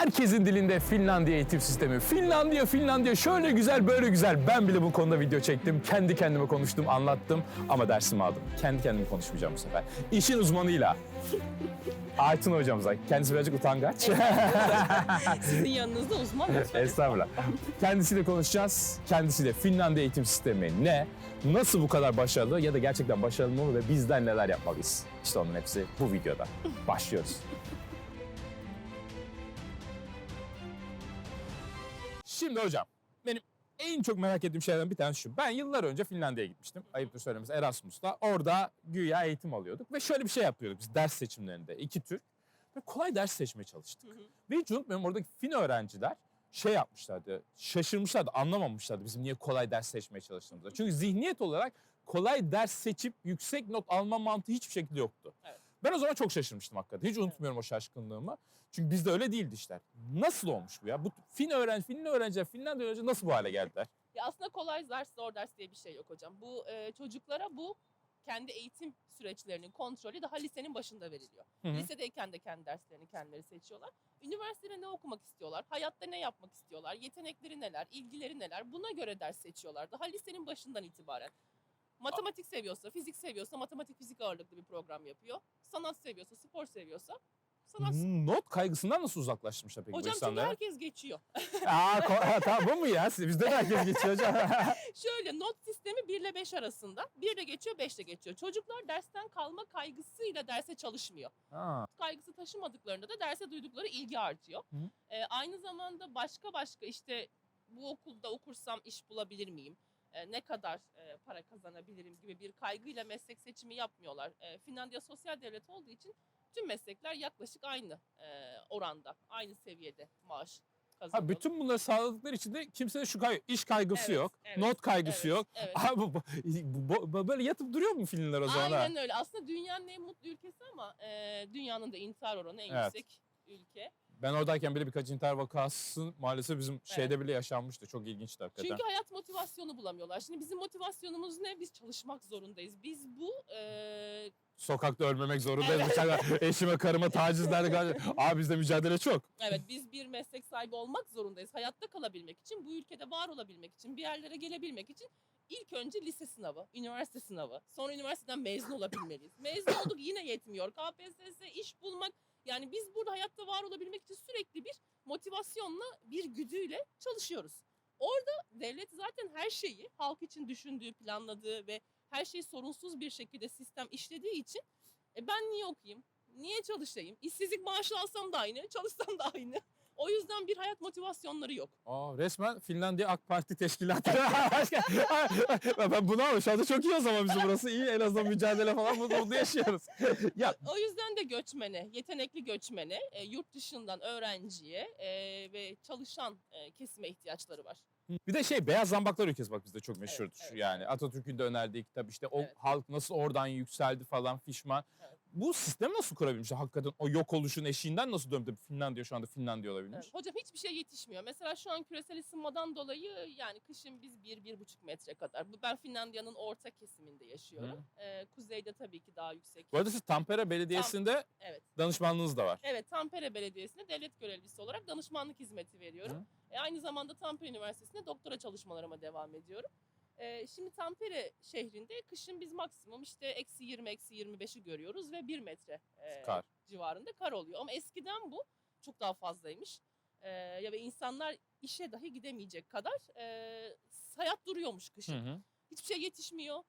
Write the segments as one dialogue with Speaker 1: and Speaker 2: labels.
Speaker 1: Herkesin dilinde Finlandiya eğitim sistemi. Finlandiya, Finlandiya şöyle güzel, böyle güzel. Ben bile bu konuda video çektim. Kendi kendime konuştum, anlattım ama dersimi aldım. Kendi kendime konuşmayacağım bu sefer. İşin uzmanıyla. Aytun hocamıza. Kendisi birazcık utangaç.
Speaker 2: Sizin yanınızda uzman.
Speaker 1: Estağfurullah. Kendisiyle konuşacağız. Kendisiyle Finlandiya eğitim sistemi ne? Nasıl bu kadar başarılı ya da gerçekten başarılı mı ve bizden neler yapmalıyız? İşte onun hepsi bu videoda. Başlıyoruz. Şimdi hocam, benim en çok merak ettiğim şeylerden bir tanesi şu. Ben yıllar önce Finlandiya'ya gitmiştim. Ayıptır söylemesi Erasmus'ta. Orada güya eğitim alıyorduk. Ve şöyle bir şey yapıyorduk biz ders seçimlerinde. iki tür. Ve kolay ders seçmeye çalıştık. Ve hiç unutmuyorum oradaki Fin öğrenciler şey yapmışlardı, şaşırmışlardı, anlamamışlardı bizim niye kolay ders seçmeye çalıştığımızda. Çünkü zihniyet olarak kolay ders seçip yüksek not alma mantığı hiçbir şekilde yoktu.
Speaker 2: Evet.
Speaker 1: Ben o zaman çok şaşırmıştım hakikaten. Hiç unutmuyorum o şaşkınlığımı. Çünkü bizde öyle değildi işler. Nasıl olmuş bu ya? Bu Fin öğrenci, Finli öğrenciler, Finlandiya öğrenciler nasıl bu hale geldiler?
Speaker 2: Ya aslında kolay ders zor ders diye bir şey yok hocam. Bu e, çocuklara bu kendi eğitim süreçlerinin kontrolü daha lisenin başında veriliyor.
Speaker 1: Hı hı.
Speaker 2: Lisedeyken de kendi derslerini kendileri seçiyorlar. Üniversitede ne okumak istiyorlar? Hayatta ne yapmak istiyorlar? Yetenekleri neler? ilgileri neler? Buna göre ders seçiyorlar. Daha lisenin başından itibaren. Matematik seviyorsa, fizik seviyorsa matematik fizik ağırlıklı bir program yapıyor. Sanat seviyorsa, spor seviyorsa sanat.
Speaker 1: Not kaygısından nasıl uzaklaştırmışlar peki bu
Speaker 2: Hocam çünkü herkes geçiyor.
Speaker 1: Aa, ko- ha, tamam bu mu ya? Bizde de herkes geçiyor hocam.
Speaker 2: Şöyle not sistemi 1 ile 5 arasında. 1 ile geçiyor 5 ile geçiyor. Çocuklar dersten kalma kaygısıyla derse çalışmıyor.
Speaker 1: ha.
Speaker 2: Kaygısı taşımadıklarında da derse duydukları ilgi artıyor.
Speaker 1: Hı.
Speaker 2: Ee, aynı zamanda başka başka işte bu okulda okursam iş bulabilir miyim? Ee, ne kadar e, para kazanabilirim gibi bir kaygıyla meslek seçimi yapmıyorlar. Ee, Finlandiya sosyal devlet olduğu için tüm meslekler yaklaşık aynı e, oranda, aynı seviyede maaş kazanıyor.
Speaker 1: Ha, bütün bunları sağladıkları için de kimsede şu kay iş kaygısı
Speaker 2: Evet,
Speaker 1: yok,
Speaker 2: evet,
Speaker 1: not kaygısı
Speaker 2: evet,
Speaker 1: yok.
Speaker 2: evet.
Speaker 1: Abi bu, bu- bu- böyle yatıp duruyor mu Finliler o zaman? ha?
Speaker 2: Aynen öyle. Aslında dünyanın en mutlu ülkesi ama e, dünyanın da intihar oranı en
Speaker 1: Evet.
Speaker 2: yüksek ülke.
Speaker 1: Ben oradayken bile birkaç intihar vakası maalesef bizim şeyde bile yaşanmıştı. Çok ilginçti hakikaten.
Speaker 2: Çünkü hayat motivasyonu bulamıyorlar. Şimdi bizim motivasyonumuz ne? Biz çalışmak zorundayız. Biz bu e,
Speaker 1: Sokakta ölmemek zorundayız. Bıçakla eşime karıma tacizlerle. Abi bizde mücadele çok.
Speaker 2: evet biz bir meslek sahibi olmak zorundayız. Hayatta kalabilmek için, bu ülkede var olabilmek için, bir yerlere gelebilmek için ilk önce lise sınavı, üniversite sınavı. Sonra üniversiteden mezun olabilmeliyiz. Mezun olduk yine yetmiyor. KPSS, iş bulmak. Yani biz burada hayatta var olabilmek için sürekli bir motivasyonla, bir güdüyle çalışıyoruz. Orada devlet zaten her şeyi halk için düşündüğü, planladığı ve her şeyi sorunsuz bir şekilde sistem işlediği için e ben niye okuyayım? Niye çalışayım? İşsizlik maaşı alsam da aynı, çalışsam da aynı. O yüzden bir hayat motivasyonları yok.
Speaker 1: Aa, resmen Finlandiya AK Parti teşkilatı. ben bunu ama şu anda çok iyi o zaman bizim burası iyi. En azından mücadele falan bunu, yaşıyoruz. ya
Speaker 2: O yüzden de göçmene, yetenekli göçmene, e, yurt dışından öğrenciye e, ve çalışan e, kesime ihtiyaçları var.
Speaker 1: bir de şey Beyaz Zambaklar ülkesi bak bizde çok meşhurdur.
Speaker 2: evet.
Speaker 1: Yani Atatürk'ün de önerdiği kitap işte o
Speaker 2: Evet.
Speaker 1: halk nasıl oradan yükseldi falan fişman.
Speaker 2: Evet.
Speaker 1: Bu sistemi nasıl kurabilmişler? Hakikaten o yok oluşun eşiğinden nasıl döndü Finlandiya şu anda Finlandiya olabilmiş?
Speaker 2: Evet. Hocam hiçbir şey yetişmiyor. Mesela şu an küresel ısınmadan dolayı yani kışın biz 1-1,5 metre kadar. Ben Finlandiya'nın orta kesiminde yaşıyorum. E, kuzeyde tabii ki daha yüksek.
Speaker 1: Bu arada siz Tampere Belediyesi'nde
Speaker 2: Evet.
Speaker 1: danışmanlığınız da var.
Speaker 2: Evet, Tampere Belediyesi'nde devlet görevlisi olarak danışmanlık hizmeti veriyorum.
Speaker 1: Hı.
Speaker 2: E, aynı zamanda Tampere Üniversitesi'nde doktora çalışmalarıma devam ediyorum. E, şimdi Tampere şehrinde kışın biz maksimum işte eksi 20, eksi 25'i görüyoruz ve 1 metre e,
Speaker 1: Kar.
Speaker 2: civarında kar oluyor. Ama eskiden bu çok daha fazlaymış. E, ya ve insanlar işe dahi gidemeyecek kadar e, hayat duruyormuş
Speaker 1: Hı
Speaker 2: kışın.
Speaker 1: hı.
Speaker 2: Hiçbir şey yetişmiyor,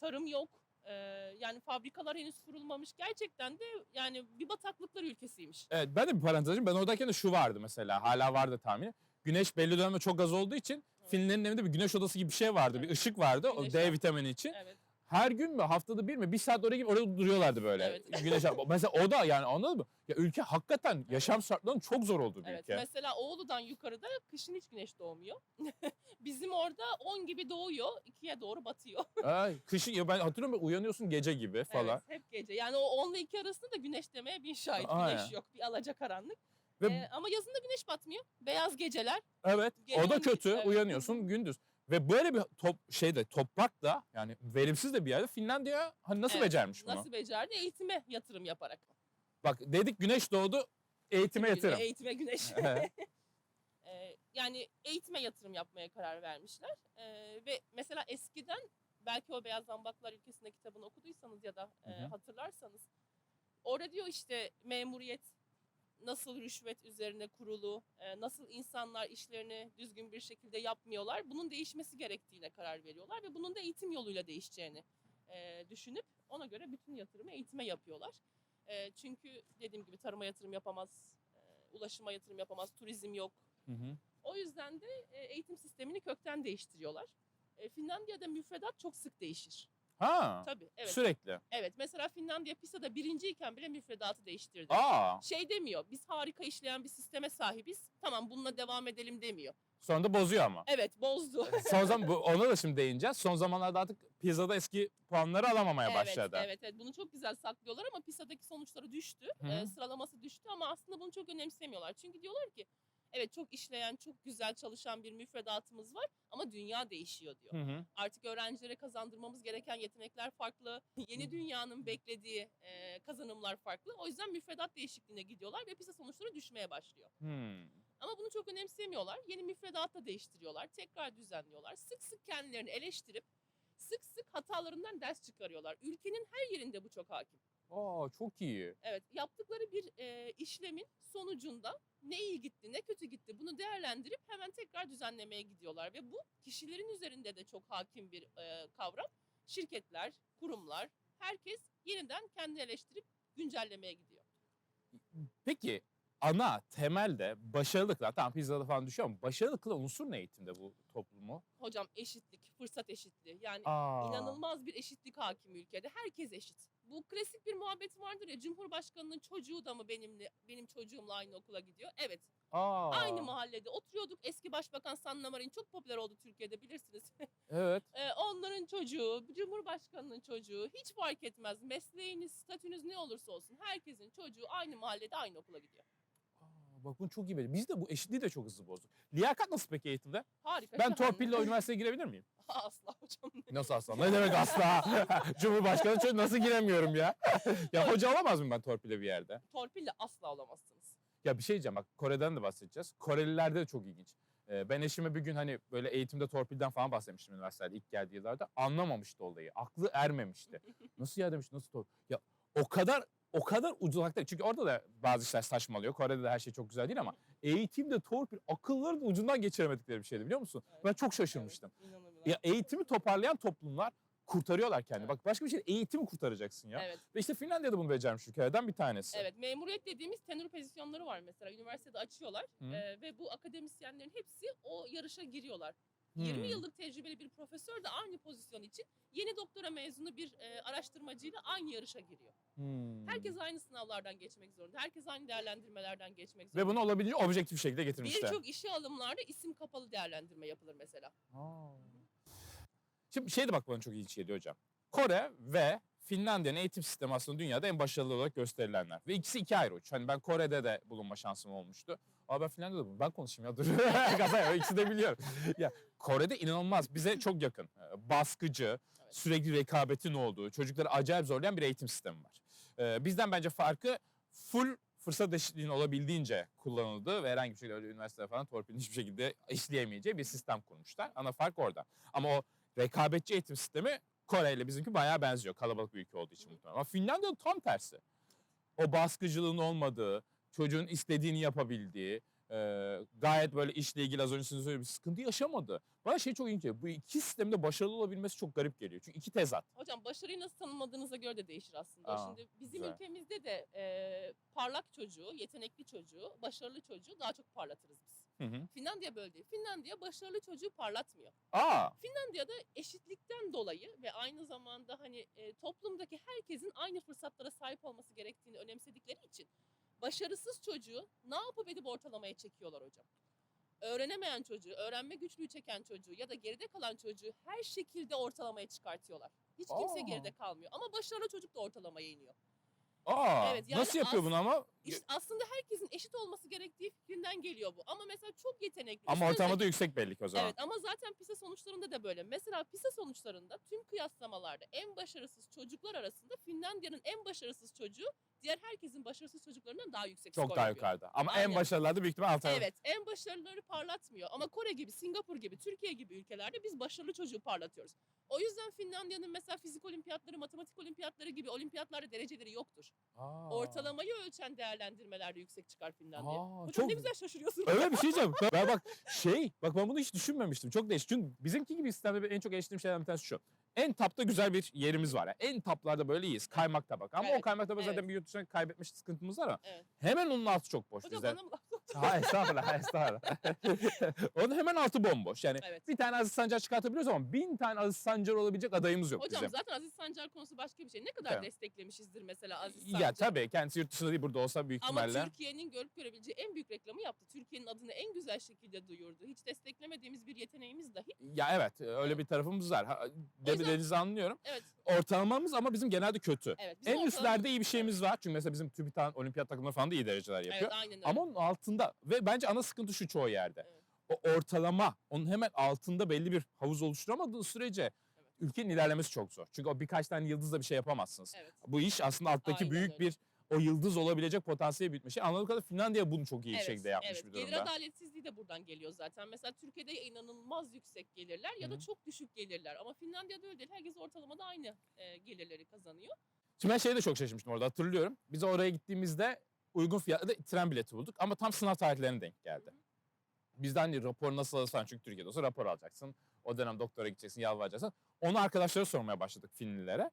Speaker 2: tarım yok. E, yani fabrikalar henüz kurulmamış. Gerçekten de yani bir bataklıklar ülkesiymiş.
Speaker 1: Evet ben de bir parantez açayım. Ben oradayken de şu vardı mesela. Hala vardı tahmini. Güneş belli dönemde çok az olduğu için Finlerin evinde bir güneş odası gibi bir şey vardı. Bir ışık vardı o
Speaker 2: Güneş
Speaker 1: D
Speaker 2: var.
Speaker 1: vitamini için.
Speaker 2: Evet.
Speaker 1: Her gün mü haftada bir mi bir saat oraya gidip orada duruyorlardı böyle.
Speaker 2: Evet.
Speaker 1: Güneş mesela o da yani anladın mı? Ya ülke hakikaten yaşam şartlarının çok zor olduğu bir
Speaker 2: Evet.
Speaker 1: ülke.
Speaker 2: Mesela Oğlu'dan yukarıda kışın hiç güneş doğmuyor. Bizim orada 10 gibi doğuyor, 2'ye doğru batıyor.
Speaker 1: Ay, kışın ya ben hatırlıyorum böyle uyanıyorsun gece gibi falan.
Speaker 2: Evet, hep gece. Yani o 10 ile 2 arasında da güneş demeye bin şahit.
Speaker 1: Aynen.
Speaker 2: Güneş yok, bir alacakaranlık.
Speaker 1: Ve
Speaker 2: Ee, ama yazında güneş batmıyor. Beyaz geceler.
Speaker 1: evet o da kötü
Speaker 2: evet.
Speaker 1: uyanıyorsun gündüz. Ve böyle bir top şeyde toprak da yani verimsiz de bir yerde Finlandiya hani nasıl
Speaker 2: Evet,
Speaker 1: becermiş bunu?
Speaker 2: Nasıl becerdi? Eğitime yatırım yaparak.
Speaker 1: Bak dedik güneş doğdu Eğitime yatırım.
Speaker 2: Eğitime güneş.
Speaker 1: Evet.
Speaker 2: Ee, yani eğitime yatırım yapmaya karar vermişler. Ee, ve mesela eskiden belki o Beyaz Zambaklar ülkesinde kitabını okuduysanız ya da e,
Speaker 1: Hı hı.
Speaker 2: hatırlarsanız orada diyor işte memuriyet nasıl rüşvet üzerine kurulu, e, nasıl insanlar işlerini düzgün bir şekilde yapmıyorlar. Bunun değişmesi gerektiğine karar veriyorlar ve bunun da eğitim yoluyla değişeceğini e, düşünüp ona göre bütün yatırımı eğitime yapıyorlar. E, çünkü dediğim gibi tarıma yatırım yapamaz, ulaşıma yatırım yapamaz, turizm yok.
Speaker 1: Hı hı.
Speaker 2: O yüzden de eğitim sistemini kökten değiştiriyorlar. Finlandiya'da müfredat çok sık değişir.
Speaker 1: Ha.
Speaker 2: Tabii, evet.
Speaker 1: Sürekli.
Speaker 2: Evet, mesela Finlandiya PISA'da birinciyken bile müfredatı değiştirdi.
Speaker 1: Aa.
Speaker 2: Şey demiyor, biz harika işleyen bir sisteme sahibiz, tamam bununla devam edelim demiyor.
Speaker 1: Sonra da bozuyor ama.
Speaker 2: Evet, bozdu.
Speaker 1: Son zaman bu, ona da şimdi değineceğiz. Son zamanlarda artık pizzada eski puanları alamamaya
Speaker 2: evet,
Speaker 1: başladı.
Speaker 2: evet, evet. Bunu çok güzel saklıyorlar ama PISA'daki sonuçları düştü.
Speaker 1: Hı
Speaker 2: e,
Speaker 1: hı.
Speaker 2: sıralaması düştü ama aslında bunu çok önemsemiyorlar. Çünkü diyorlar ki, evet çok işleyen, çok güzel çalışan bir müfredatımız var ama dünya değişiyor diyor.
Speaker 1: Hı hı.
Speaker 2: Artık öğrencilere kazandırmamız gereken yetenekler farklı. Yeni dünyanın beklediği e, kazanımlar farklı. O yüzden müfredat değişikliğine gidiyorlar ve PISA sonuçları düşmeye başlıyor.
Speaker 1: Hmm.
Speaker 2: Ama bunu çok önemsemiyorlar. Yeni müfredat da değiştiriyorlar. Tekrar düzenliyorlar. Sık sık kendilerini eleştirip sık sık hatalarından ders çıkarıyorlar. Ülkenin her yerinde bu çok hakim.
Speaker 1: Aa çok iyi.
Speaker 2: Evet, yaptıkları bir e, işlemin sonucunda ne iyi gitti, ne kötü gitti bunu değerlendirip hemen tekrar düzenlemeye gidiyorlar ve bu kişilerin üzerinde de çok hakim bir e, kavram. Şirketler, kurumlar, herkes yeniden kendini eleştirip güncellemeye gidiyor.
Speaker 1: Peki ana temelde başarılıkla tamam pizzada falan düşüyor ama başarılı kılan unsur ne eğitimde bu toplumu?
Speaker 2: Hocam eşitlik, fırsat eşitliği. Yani
Speaker 1: Aa.
Speaker 2: inanılmaz bir eşitlik hakim ülkede. Herkes eşit. Bu klasik bir muhabbet vardır ya Cumhurbaşkanının çocuğu da mı benimle benim çocuğumla aynı okula gidiyor? Evet.
Speaker 1: Aa.
Speaker 2: Aynı mahallede oturuyorduk. Eski Başbakan Sanna Marin çok popüler oldu Türkiye'de bilirsiniz.
Speaker 1: Evet.
Speaker 2: Ee, onların çocuğu, Cumhurbaşkanının çocuğu hiç fark etmez. Mesleğiniz, statünüz ne olursa olsun herkesin çocuğu aynı mahallede aynı okula gidiyor.
Speaker 1: Bak bunu çok iyi belirledin. Biz de bu eşitliği de çok hızlı bozduk. Liyakat nasıl peki eğitimde?
Speaker 2: Harika.
Speaker 1: Ben
Speaker 2: şahane.
Speaker 1: torpille üniversiteye girebilir miyim?
Speaker 2: Asla hocam.
Speaker 1: Nasıl asla? Ne demek asla? Cumhurbaşkanı çocuğu nasıl giremiyorum ya? ya hoca olamaz mıyım ben torpille bir yerde?
Speaker 2: Torpille asla olamazsınız.
Speaker 1: Ya bir şey diyeceğim bak Kore'den de bahsedeceğiz. Korelilerde de çok ilginç. Ee, ben eşime bir gün hani böyle eğitimde torpilden falan bahsetmiştim üniversitede ilk geldiği yıllarda. Anlamamıştı olayı. Aklı ermemişti. Nasıl ya demiş nasıl torpil? Ya o kadar o kadar uzakta. Çünkü orada da bazı işler saçmalıyor. Kore'de de her şey çok güzel değil ama eğitimde torpil akılların da ucundan geçiremedikleri bir şeydi biliyor musun?
Speaker 2: Evet,
Speaker 1: Ben çok şaşırmıştım.
Speaker 2: Evet.
Speaker 1: Ya eğitimi toparlayan toplumlar kurtarıyorlar kendini.
Speaker 2: Evet.
Speaker 1: Bak başka bir şey eğitimi kurtaracaksın ya.
Speaker 2: Evet.
Speaker 1: Ve işte Finlandiya'da bunu becermiş ülkelerden bir tanesi.
Speaker 2: Evet, memuriyet dediğimiz tenür pozisyonları var mesela. Üniversitede açıyorlar
Speaker 1: Hı.
Speaker 2: Ee, ve bu akademisyenlerin hepsi o yarışa giriyorlar.
Speaker 1: Hmm.
Speaker 2: 20 yıllık tecrübeli bir profesör de aynı pozisyon için yeni doktora mezunu bir e, araştırmacıyla aynı yarışa giriyor.
Speaker 1: Hmm.
Speaker 2: Herkes aynı sınavlardan geçmek zorunda. Herkes aynı değerlendirmelerden geçmek zorunda.
Speaker 1: Ve bunu olabildiğince objektif şekilde getirmişler.
Speaker 2: Birçok işe alımlarda isim kapalı değerlendirme yapılır mesela.
Speaker 1: Aa. Şimdi şey de bak bana çok ilginç geliyor hocam. Kore ve Finlandiya'nın eğitim sistemi aslında dünyada en başarılı olarak gösterilenler. Ve ikisi iki ayrı uç. Hani ben Kore'de de bulunma şansım olmuştu. Ama ben Finlandiya'da. Ben konuşayım ya dur. Gaza ya, ikisi de biliyor. Ya Kore'de inanılmaz bize çok yakın. Ee, Baskıcı,
Speaker 2: Evet.
Speaker 1: sürekli rekabetin olduğu, çocukları acayip zorlayan bir eğitim sistemi var. Ee, bizden bence farkı full fırsat eşitliğinin olabildiğince kullanıldığı ve herhangi bir şekilde öyle üniversite falan torpilin hiçbir şekilde işleyemeyeceği bir sistem kurmuşlar. Ana fark orada. Ama o rekabetçi eğitim sistemi Kore ile bizimki bayağı benziyor. Kalabalık bir ülke olduğu için muhtemelen. Ama Finlandiya'da tam tersi. O baskıcılığın olmadığı, çocuğun istediğini yapabildiği, e, gayet böyle işle ilgili az önce sizin söylediğiniz bir sıkıntı yaşamadı. Bana şey çok ilginç. Bu iki sistemde başarılı olabilmesi çok garip geliyor. Çünkü iki tezat.
Speaker 2: Hocam başarıyı nasıl tanımladığınıza göre de değişir aslında.
Speaker 1: Aa,
Speaker 2: Şimdi bizim
Speaker 1: güzel.
Speaker 2: ülkemizde de e, parlak çocuğu, yetenekli çocuğu, başarılı çocuğu daha çok parlatırız biz.
Speaker 1: Hı hı.
Speaker 2: Finlandiya böyle değil. Finlandiya başarılı çocuğu parlatmıyor.
Speaker 1: Aa,
Speaker 2: Finlandiya'da eşitlikten dolayı ve aynı zamanda hani e, toplumdaki herkesin aynı fırsatlara sahip olması gerektiğini önemsedikleri için başarısız çocuğu ne yapıp edip ortalamaya çekiyorlar hocam. Öğrenemeyen çocuğu, öğrenme güçlüğü çeken çocuğu ya da geride kalan çocuğu her şekilde ortalamaya çıkartıyorlar. Hiç kimse
Speaker 1: Aa.
Speaker 2: geride kalmıyor ama başarılı çocuk da ortalamaya iniyor.
Speaker 1: aa.
Speaker 2: Evet, yani
Speaker 1: Nasıl yapıyor bunu ama?
Speaker 2: İşte aslında herkesin eşit olması gerektiği fikrinden geliyor bu. Ama mesela çok yetenekli.
Speaker 1: Ama
Speaker 2: üstün
Speaker 1: ortalamada yüksek belli ki o zaman.
Speaker 2: Evet ama zaten PISA sonuçlarında da böyle. Mesela PISA sonuçlarında tüm kıyaslamalarda en başarısız çocuklar arasında Finlandiya'nın en başarısız çocuğu diğer herkesin başarısız çocuklarından daha yüksek
Speaker 1: Çok
Speaker 2: skor
Speaker 1: daha
Speaker 2: yapıyor.
Speaker 1: yukarıda. Ama en
Speaker 2: Aynen.
Speaker 1: başarılılar da büyük ihtimal Altan.
Speaker 2: Evet en başarılıları parlatmıyor ama Kore gibi, Singapur gibi, Türkiye gibi ülkelerde biz başarılı çocuğu parlatıyoruz. O yüzden Finlandiya'nın mesela fizik olimpiyatları, matematik olimpiyatları gibi olimpiyatlarda dereceleri yoktur.
Speaker 1: Aa.
Speaker 2: Ortalamayı ölçen değerlendirmelerde yüksek çıkar Finlandiya.
Speaker 1: Aa,
Speaker 2: Hocam
Speaker 1: çok-
Speaker 2: ne güzel şaşırıyorsun.
Speaker 1: Öyle bir şey diyeceğim. Ben bak şey bak ben bunu hiç düşünmemiştim. Çok değişik. Çünkü bizimki gibi sistemde en çok eleştirdiğim şeylerden bir tanesi şu. En tapta güzel bir yerimiz var. Yani en taplarda böyle iyiyiz. Kaymak tabak. Ama o
Speaker 2: Evet,
Speaker 1: kaymak tabak zaten
Speaker 2: evet.
Speaker 1: bir yurt dışına kaybetmiş sıkıntımız var ama
Speaker 2: Evet.
Speaker 1: hemen onun altı çok boş
Speaker 2: Hocam
Speaker 1: bizde.
Speaker 2: bana mı?
Speaker 1: Ha estağfurullah estağfurullah. onun hemen altı bomboş. Yani
Speaker 2: Evet.
Speaker 1: bir tane Aziz Sancar çıkartabiliyoruz ama bin tane Aziz Sancar olabilecek adayımız yok
Speaker 2: Hocam
Speaker 1: bizim.
Speaker 2: zaten Aziz Sancar konusu başka bir şey. Ne kadar
Speaker 1: Tamam.
Speaker 2: desteklemişizdir mesela Aziz Sancar'ı.
Speaker 1: Ya tabii kendisi yurt dışında değil burada olsa büyük
Speaker 2: Ama
Speaker 1: ihtimalle.
Speaker 2: Türkiye'nin görüp görebileceği en büyük reklamı yaptı. Türkiye'nin adını en güzel şekilde duyurdu. Hiç desteklemediğimiz bir yeteneğimiz dahi.
Speaker 1: Ya evet öyle bir tarafımız var. Ha,
Speaker 2: yüzden-
Speaker 1: Dediğinizi anlıyorum.
Speaker 2: Evet,
Speaker 1: Ortalamamız ama bizim genelde kötü.
Speaker 2: evet. Bizim
Speaker 1: En
Speaker 2: ortalamamız-
Speaker 1: üstlerde iyi bir şeyimiz var. Çünkü mesela bizim TÜBİTAK olimpiyat takımları falan da iyi dereceler yapıyor.
Speaker 2: Evet, aynen öyle.
Speaker 1: Ama onun altında ve bence ana sıkıntı şu çoğu yerde.
Speaker 2: Evet.
Speaker 1: O ortalama onun hemen altında belli bir havuz oluşturamadığı sürece
Speaker 2: Evet.
Speaker 1: ülkenin ilerlemesi çok zor. Çünkü o birkaç tane yıldızla bir şey yapamazsınız.
Speaker 2: Evet.
Speaker 1: Bu iş aslında alttaki
Speaker 2: Aynen
Speaker 1: büyük
Speaker 2: öyle.
Speaker 1: bir o yıldız olabilecek potansiyeli bitmiş. Şey. Anladığım kadarıyla Finlandiya bunu çok iyi bir şekilde yapmış
Speaker 2: evet.
Speaker 1: bir
Speaker 2: Gelir
Speaker 1: durumda.
Speaker 2: adaletsizliği de buradan geliyor zaten. Mesela Türkiye'de inanılmaz yüksek gelirler ya da çok düşük gelirler. Ama Finlandiya'da öyle değil. Herkes ortalamada aynı e, gelirleri kazanıyor.
Speaker 1: Şimdi ben şeye de çok şaşırmıştım orada hatırlıyorum. Biz oraya gittiğimizde uygun fiyatlı tren bileti bulduk ama tam sınav tarihlerine denk geldi. Bizden hani rapor nasıl alırsan çünkü Türkiye'de olsa rapor alacaksın. O dönem doktora gideceksin, yalvaracaksın. Onu arkadaşlara sormaya başladık Finlilere.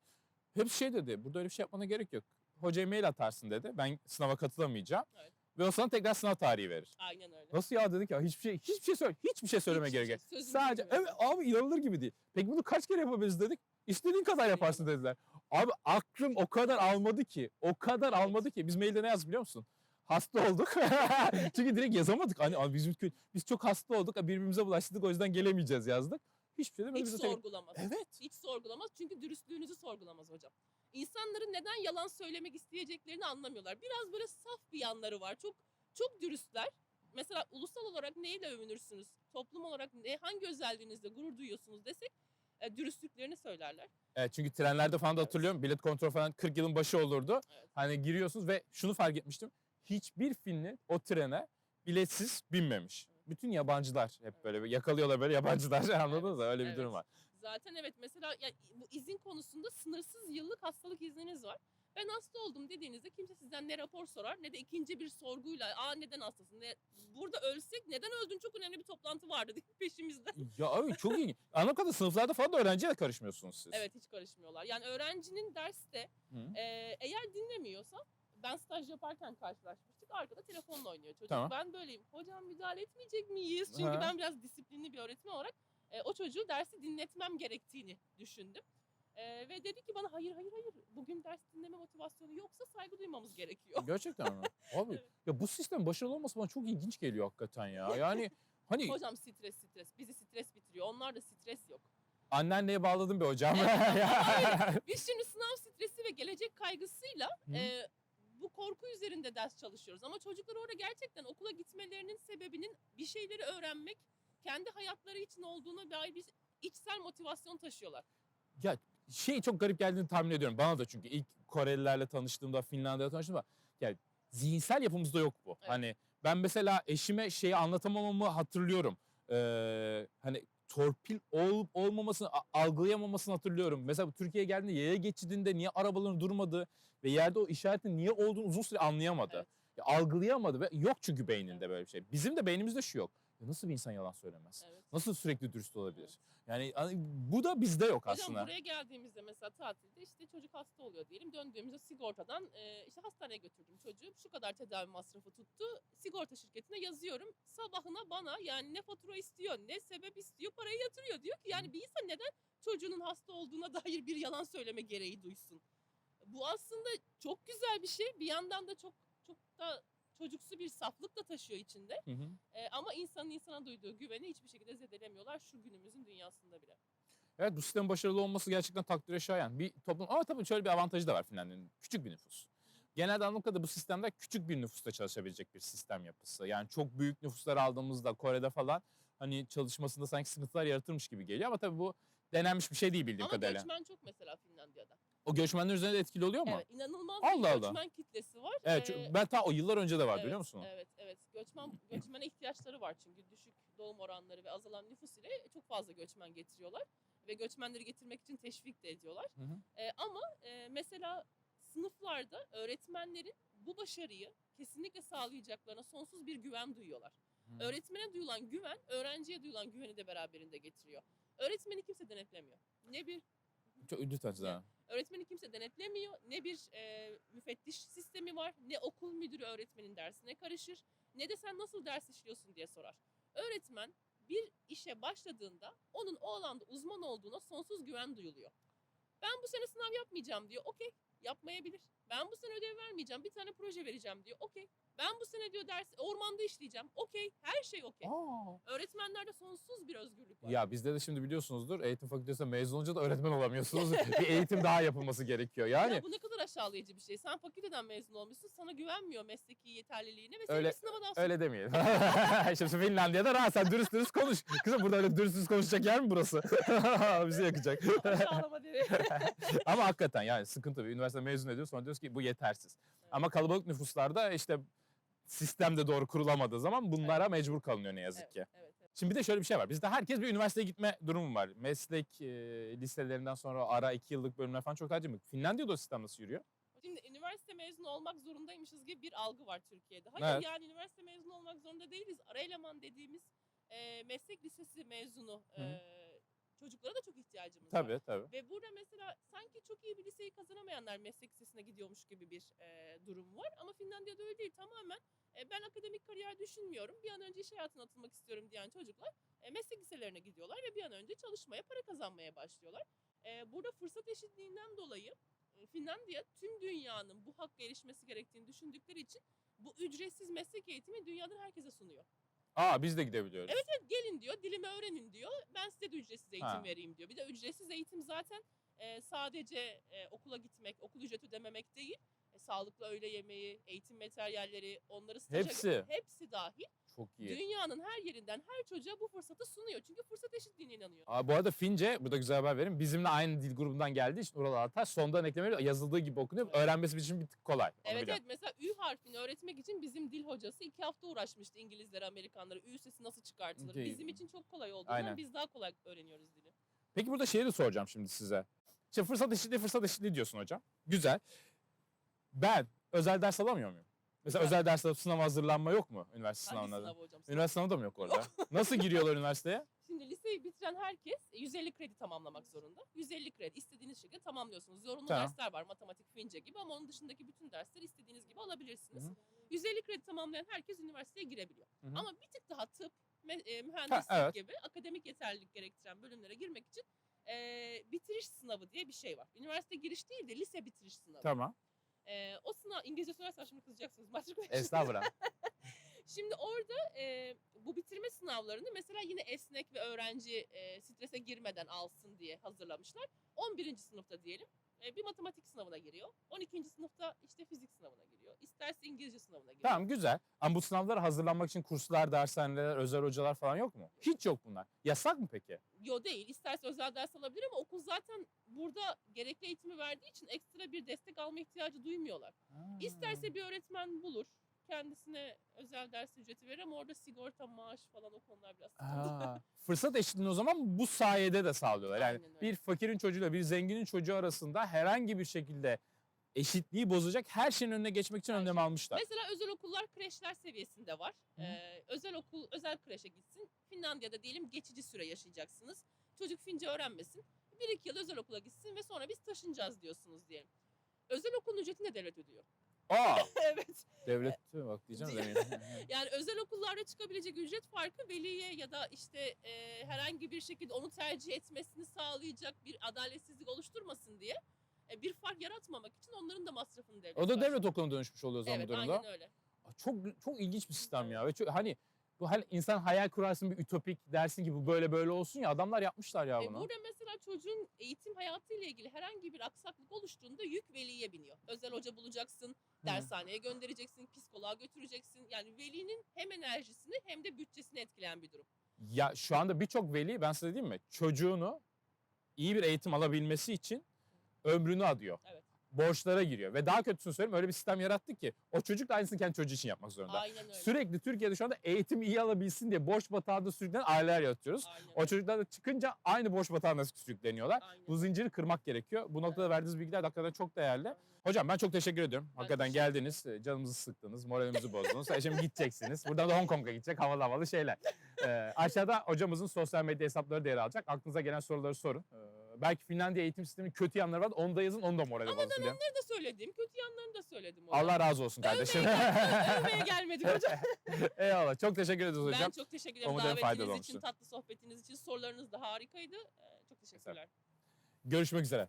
Speaker 1: Hepsi şey dedi, burada öyle bir şey yapmana gerek yok. Hocaya mail atarsın dedi. Ben sınava katılamayacağım.
Speaker 2: Evet.
Speaker 1: Ve o sana tekrar sınav tarihi verir.
Speaker 2: Aynen öyle.
Speaker 1: Nasıl ya dedik ya hiçbir şey hiçbir şey söyle hiçbir şey söyleme
Speaker 2: Hiçbir
Speaker 1: gerek
Speaker 2: şey,
Speaker 1: yok.
Speaker 2: sözünü
Speaker 1: Sadece evet abi inanılır gibi değil. Peki bunu kaç kere yapabiliriz dedik. İstediğin kadar yaparsın dediler. Abi aklım o kadar almadı ki. O kadar
Speaker 2: Evet.
Speaker 1: almadı ki. Biz mailde ne yazdık biliyor musun? Hasta olduk. Çünkü direkt yazamadık. Hani abi biz, biz çok hasta olduk. Birbirimize bulaştık. O yüzden gelemeyeceğiz yazdık. Hiçbir şey demedi.
Speaker 2: Hiç
Speaker 1: Bize tek-
Speaker 2: sorgulamaz.
Speaker 1: Evet.
Speaker 2: Hiç sorgulamaz çünkü dürüstlüğünüzü sorgulamaz hocam. İnsanların neden yalan söylemek isteyeceklerini anlamıyorlar. Biraz böyle saf bir yanları var. Çok çok dürüstler. Mesela ulusal olarak neyle övünürsünüz? Toplum olarak ne hangi özelliğinizle gurur duyuyorsunuz desek e, dürüstlüklerini söylerler.
Speaker 1: Evet, çünkü trenlerde falan da hatırlıyorum. Bilet kontrol falan 40 yılın başı olurdu.
Speaker 2: Evet.
Speaker 1: Hani giriyorsunuz ve şunu fark etmiştim. Hiçbir Finli o trene biletsiz binmemiş. Bütün yabancılar hep böyle yakalıyorlar böyle yabancılar anladınız mı? Öyle bir
Speaker 2: evet.
Speaker 1: durum var.
Speaker 2: Zaten evet mesela ya, bu izin konusunda sınırsız yıllık hastalık izniniz var. Ben hasta oldum dediğinizde kimse sizden ne rapor sorar ne de ikinci bir sorguyla aa neden hastasın? Ne, burada ölsek neden öldün çok önemli bir toplantı vardı diye peşimizde.
Speaker 1: Ya abi çok iyi. Anladığım kadarıyla sınıflarda falan da öğrenciye de karışmıyorsunuz siz.
Speaker 2: Evet hiç karışmıyorlar. Yani öğrencinin derste
Speaker 1: Hı.
Speaker 2: e, eğer dinlemiyorsa ben staj yaparken karşılaşmıştık. Arkada telefonla oynuyor çocuk.
Speaker 1: Tamam.
Speaker 2: Ben böyleyim. Hocam müdahale etmeyecek miyiz? Çünkü
Speaker 1: Ha.
Speaker 2: ben biraz disiplinli bir öğretmen olarak e, o çocuğu dersi dinletmem gerektiğini düşündüm. E, ve dedi ki bana hayır hayır hayır bugün ders dinleme motivasyonu yoksa saygı duymamız gerekiyor.
Speaker 1: Gerçekten mi? Abi
Speaker 2: Evet.
Speaker 1: ya bu sistem başarılı olması bana çok ilginç geliyor hakikaten ya. Yani hani
Speaker 2: Hocam stres stres. Bizi stres bitiriyor. Onlarda stres yok.
Speaker 1: anneanneye bağladım be hocam.
Speaker 2: Evet, Biz şimdi sınav stresi ve gelecek kaygısıyla
Speaker 1: Hı.
Speaker 2: e, bu korku üzerinde ders çalışıyoruz. Ama çocuklar orada gerçekten okula gitmelerinin sebebinin bir şeyleri öğrenmek, kendi hayatları için olduğuna dair bir içsel motivasyon taşıyorlar.
Speaker 1: ya şey çok garip geldiğini tahmin ediyorum. Bana da çünkü ilk Korelilerle tanıştığımda, Finlandiya'da tanıştığımda yani zihinsel yapımızda yok bu.
Speaker 2: Evet.
Speaker 1: Hani ben mesela eşime şeyi anlatamamamı hatırlıyorum. Ee, hani torpil olup olmamasını algılayamamasını hatırlıyorum. Mesela Türkiye'ye geldiğinde yaya geçidinde niye arabaların durmadı ve yerde o işaretin niye olduğunu uzun süre anlayamadı.
Speaker 2: Evet.
Speaker 1: Ya, algılayamadı ve yok çünkü beyninde böyle bir şey. Bizim de beynimizde şu yok. Nasıl bir insan yalan söylemez?
Speaker 2: Evet.
Speaker 1: Nasıl sürekli dürüst olabilir? Yani hani bu da bizde yok
Speaker 2: Hocam
Speaker 1: aslında.
Speaker 2: buraya geldiğimizde mesela tatilde işte çocuk hasta oluyor diyelim. Döndüğümüzde sigortadan e, işte hastaneye götürdüm çocuğu. Şu kadar tedavi masrafı tuttu. Sigorta şirketine yazıyorum. Sabahına bana yani ne fatura istiyor ne sebep istiyor parayı yatırıyor. Diyor ki yani bir insan neden çocuğunun hasta olduğuna dair bir yalan söyleme gereği duysun? Bu aslında çok güzel bir şey. Bir yandan da çok çok da çocuksu bir saflık da taşıyor içinde.
Speaker 1: Hı hı.
Speaker 2: E, ama insanın insana duyduğu güveni hiçbir şekilde zedelemiyorlar şu günümüzün dünyasında bile.
Speaker 1: Evet bu sistemin başarılı olması gerçekten takdire şayan. Bir toplum ama tabii şöyle bir avantajı da var Finlandiya'nın. Küçük bir nüfus. Genelde kadarıyla bu sistemde küçük bir nüfusta çalışabilecek bir sistem yapısı. Yani çok büyük nüfuslar aldığımızda Kore'de falan hani çalışmasında sanki sıkıntılar yaratırmış gibi geliyor ama tabii bu denenmiş bir şey değil bildiğim
Speaker 2: Ama
Speaker 1: kadarıyla.
Speaker 2: göçmen çok mesela Finlandiya'da.
Speaker 1: O göçmenler üzerinde etkili oluyor mu?
Speaker 2: Evet, inanılmaz
Speaker 1: Allah
Speaker 2: bir
Speaker 1: Allah.
Speaker 2: göçmen kitlesi var.
Speaker 1: Evet,
Speaker 2: Ee,
Speaker 1: ben ta o yıllar önce de var
Speaker 2: evet,
Speaker 1: biliyor musun?
Speaker 2: Evet, evet. Göçmen göçmene ihtiyaçları var çünkü düşük doğum oranları ve azalan nüfus ile çok fazla göçmen getiriyorlar ve göçmenleri getirmek için teşvik de ediyorlar.
Speaker 1: Hı hı.
Speaker 2: Ee, ama e, mesela sınıflarda öğretmenlerin bu başarıyı kesinlikle sağlayacaklarına sonsuz bir güven duyuyorlar.
Speaker 1: Hı.
Speaker 2: Öğretmene duyulan güven, öğrenciye duyulan güveni de beraberinde getiriyor. Öğretmeni kimse denetlemiyor. Ne bir
Speaker 1: Çok lütfen.
Speaker 2: Öğretmeni kimse denetlemiyor. Ne bir e, müfettiş sistemi var, ne okul müdürü öğretmenin dersine karışır, ne de sen nasıl ders işliyorsun diye sorar. Öğretmen bir işe başladığında onun o alanda uzman olduğuna sonsuz güven duyuluyor. Ben bu sene sınav yapmayacağım diyor. Okey, yapmayabilir. Ben bu sene ödev vermeyeceğim. Bir tane proje vereceğim diyor. Okey. Ben bu sene diyor ders ormanda işleyeceğim. Okey. Her şey okey. Öğretmenlerde sonsuz bir özgürlük var.
Speaker 1: Ya bizde de şimdi biliyorsunuzdur eğitim fakültesinde mezun olunca da öğretmen olamıyorsunuz. bir eğitim daha yapılması gerekiyor. Yani
Speaker 2: Ya bu ne kadar aşağılayıcı bir şey. Sen fakülteden mezun olmuşsun, sana güvenmiyor mesleki yeterliliğine ve seni
Speaker 1: Öyle-
Speaker 2: bir sınava daha
Speaker 1: öyle demeyelim. Şimdi Finlandiya'da rahat sen dürüst dürüst konuş. Kızım burada öyle dürüst dürüst konuşacak yer mi burası? Bizi yakacak.
Speaker 2: aşağılama dedi.
Speaker 1: Ama hakikaten yani sıkıntı bir üniversite mezun ediyoruz sonra diyoruz ki bu yetersiz. Ama kalabalık nüfuslarda işte sistem de doğru kurulamadığı zaman bunlara mecbur kalınıyor ne yazık
Speaker 2: evet,
Speaker 1: ki.
Speaker 2: evet, evet.
Speaker 1: Şimdi bir de şöyle bir şey var. Bizde herkes bir üniversiteye gitme durumu var. Meslek e, liselerinden sonra ara iki yıllık bölümler falan çok tercih mi? Finlandiya'da o sistem nasıl yürüyor?
Speaker 2: Şimdi üniversite mezunu olmak zorundaymışız gibi bir algı var Türkiye'de. Hayır
Speaker 1: Evet.
Speaker 2: yani üniversite mezunu olmak zorunda değiliz. Ara eleman dediğimiz e, meslek lisesi mezunu
Speaker 1: Hı.
Speaker 2: e, çocuklara da çok ihtiyacımız var.
Speaker 1: Tabii tabii.
Speaker 2: Ve burada mesela sanki çok iyi bir liseyi kazanamayanlar meslek lisesine gidiyormuş gibi bir e, durum var. Ama Finlandiya'da öyle değil. Tamamen e, ben akademik kariyer düşünmüyorum. Bir an önce iş hayatına atılmak istiyorum diyen çocuklar e, meslek liselerine gidiyorlar ve bir an önce çalışmaya, para kazanmaya başlıyorlar. E, burada fırsat eşitliğinden dolayı e, Finlandiya tüm dünyanın bu hakka erişmesi gerektiğini düşündükleri için bu ücretsiz meslek eğitimi dünyadan herkese sunuyor.
Speaker 1: Aa biz de gidebiliyoruz.
Speaker 2: Evet evet gelin diyor dilimi öğrenin diyor. Ben size de ücretsiz eğitim
Speaker 1: Ha.
Speaker 2: vereyim diyor. Bir de ücretsiz eğitim zaten e, sadece e, okula gitmek, okul ücreti ödememek değil. Sağlıklı öğle yemeği, eğitim materyalleri, onları staja
Speaker 1: Hepsi.
Speaker 2: hepsi dahil.
Speaker 1: Çok iyi.
Speaker 2: Dünyanın her yerinden her çocuğa bu fırsatı sunuyor. Çünkü fırsat eşitliğine inanıyor.
Speaker 1: Aa, bu arada Fince, bu da güzel haber verin. Bizimle aynı dil grubundan geldiği için Ural Ataş sondan eklemeleri yazıldığı gibi okunuyor.
Speaker 2: Evet.
Speaker 1: Öğrenmesi için bir tık kolay.
Speaker 2: Evet
Speaker 1: biliyorum.
Speaker 2: evet mesela Ü harfini öğretmek için bizim dil hocası iki hafta uğraşmıştı İngilizlere, Amerikanlara. Ü sesi nasıl çıkartılır?
Speaker 1: Değil.
Speaker 2: Bizim için çok kolay olduğundan
Speaker 1: Aynen.
Speaker 2: biz daha kolay öğreniyoruz dili.
Speaker 1: Peki burada şeyi de soracağım şimdi size. İşte fırsat eşitliği fırsat eşitliği diyorsun hocam. Güzel. Ben özel ders alamıyor muyum? Mesela özel ders alıp sınava hazırlanma yok mu üniversite
Speaker 2: Hangi
Speaker 1: sınavına? da?
Speaker 2: sınav hocam?
Speaker 1: Üniversite sınavı da mı yok orada? Nasıl giriyorlar üniversiteye?
Speaker 2: Şimdi liseyi bitiren herkes 150 kredi tamamlamak zorunda. 150 kredi istediğiniz şekilde tamamlıyorsunuz. Zorunlu
Speaker 1: Tamam.
Speaker 2: dersler var matematik, fince gibi ama onun dışındaki bütün dersleri istediğiniz gibi alabilirsiniz.
Speaker 1: Hı hı.
Speaker 2: 150 kredi tamamlayan herkes üniversiteye girebiliyor.
Speaker 1: Hı hı.
Speaker 2: Ama bir tık daha tıp, me- e, mühendislik
Speaker 1: evet.
Speaker 2: gibi akademik yeterlilik gerektiren bölümlere girmek için e, bitiriş sınavı diye bir şey var. Üniversite giriş değil de lise bitiriş sınavı.
Speaker 1: Tamam.
Speaker 2: E, o sınav İngilizce söylersem şimdi kızacaksınız. Matriculation.
Speaker 1: Estağfurullah.
Speaker 2: Şimdi orada e, bu bitirme sınavlarını mesela yine esnek ve öğrenci e, strese girmeden alsın diye hazırlamışlar. 11. sınıfta diyelim e, bir matematik sınavına giriyor. 12. sınıfta işte fizik sınavına giriyor. İsterse İngilizce sınavına giriyor.
Speaker 1: tamam güzel. Ama bu sınavlara hazırlanmak için kurslar, dershaneler, özel hocalar falan yok mu? Hiç yok bunlar. Yasak mı peki?
Speaker 2: Yo değil. İsterse özel ders alabilir ama okul zaten burada gerekli eğitimi verdiği için ekstra bir destek alma ihtiyacı duymuyorlar. İsterse bir öğretmen bulur. Kendisine özel ders ücreti verir ama orada sigorta, maaş falan o konular biraz.
Speaker 1: Aa, fırsat eşitliğini o zaman bu sayede de sağlıyorlar. Yani
Speaker 2: Aynen öyle.
Speaker 1: bir fakirin çocuğuyla bir zenginin çocuğu arasında herhangi bir şekilde eşitliği bozacak her şeyin önüne geçmek için
Speaker 2: Her
Speaker 1: önlem
Speaker 2: şey.
Speaker 1: almışlar.
Speaker 2: Mesela özel okullar kreşler seviyesinde var.
Speaker 1: Hı.
Speaker 2: Ee, özel okul, özel kreşe gitsin. Finlandiya'da diyelim geçici süre yaşayacaksınız. Çocuk Fince öğrenmesin. Bir iki yıl özel okula gitsin ve sonra biz taşınacağız diyorsunuz diyelim. Özel okulun ücretini de devlet ödüyor.
Speaker 1: Aa,
Speaker 2: evet.
Speaker 1: devlette bak diyeceğim
Speaker 2: Diye-
Speaker 1: demeyin.
Speaker 2: Yani özel okullarda çıkabilecek ücret farkı veliye ya da işte e, herhangi bir şekilde onu tercih etmesini sağlayacak bir adaletsizlik oluşturmasın diye e, bir fark yaratmamak için onların da masrafını devlet
Speaker 1: o da devlet okuluna dönüşmüş oluyor o zaman
Speaker 2: Evet
Speaker 1: bu durumda.
Speaker 2: aynen öyle.
Speaker 1: Çok çok ilginç bir sistem ya. Ve çok, hani bu hani insan hayal kurarsın bir ütopik dersin ki bu böyle böyle olsun ya adamlar yapmışlar ya
Speaker 2: E,
Speaker 1: bunu.
Speaker 2: burada mesela çocuğun eğitim hayatıyla ilgili herhangi bir aksaklık oluştuğunda yük veliye biniyor. Özel hoca bulacaksın, dershaneye göndereceksin, psikoloğa götüreceksin. Yani velinin hem enerjisini hem de bütçesini etkileyen bir durum.
Speaker 1: Ya şu anda birçok veli ben size diyeyim mi? Çocuğunu iyi bir eğitim alabilmesi için ömrünü adıyor.
Speaker 2: Evet.
Speaker 1: Borçlara giriyor. Ve daha kötüsünü söyleyeyim öyle bir sistem yarattık ki o çocuk da aynısını kendi çocuğu için yapmak zorunda.
Speaker 2: Aynen öyle.
Speaker 1: Sürekli Türkiye'de şu anda eğitim iyi alabilsin diye borç batağında sürüklenen aileler yaratıyoruz.
Speaker 2: Aynen
Speaker 1: O çocuklar da çıkınca aynı borç batağına sürükleniyorlar.
Speaker 2: Aynen.
Speaker 1: Bu zinciri kırmak gerekiyor. Bu noktada verdiğiniz bilgiler hakikaten çok değerli.
Speaker 2: Aynen.
Speaker 1: Hocam ben çok teşekkür ediyorum. Hakikaten
Speaker 2: teşekkür
Speaker 1: geldiniz, e, canımızı sıktınız, moralimizi bozdunuz. E Şimdi gideceksiniz. Buradan da Hong Kong'a gidecek havalı havalı şeyler. Ee, aşağıda hocamızın sosyal medya hesapları da yer alacak. Aklınıza gelen soruları sorun. Ee, belki Finlandiya eğitim sisteminin kötü yanları var. Onu da yazın, onu da morali
Speaker 2: Ama
Speaker 1: bozsun diye.
Speaker 2: Onları da söyledim. Kötü yanlarını da söyledim. ona.
Speaker 1: Allah razı olsun kardeşim.
Speaker 2: Övmeye gelmedik, hocam.
Speaker 1: Eyvallah. Çok teşekkür ederiz hocam.
Speaker 2: Ben çok teşekkür ederim
Speaker 1: Umarım faydalı
Speaker 2: davetiniz için,
Speaker 1: olmuştur.
Speaker 2: tatlı sohbetiniz için. Sorularınız da harikaydı. Ee, Çok teşekkürler.
Speaker 1: Görüşmek üzere.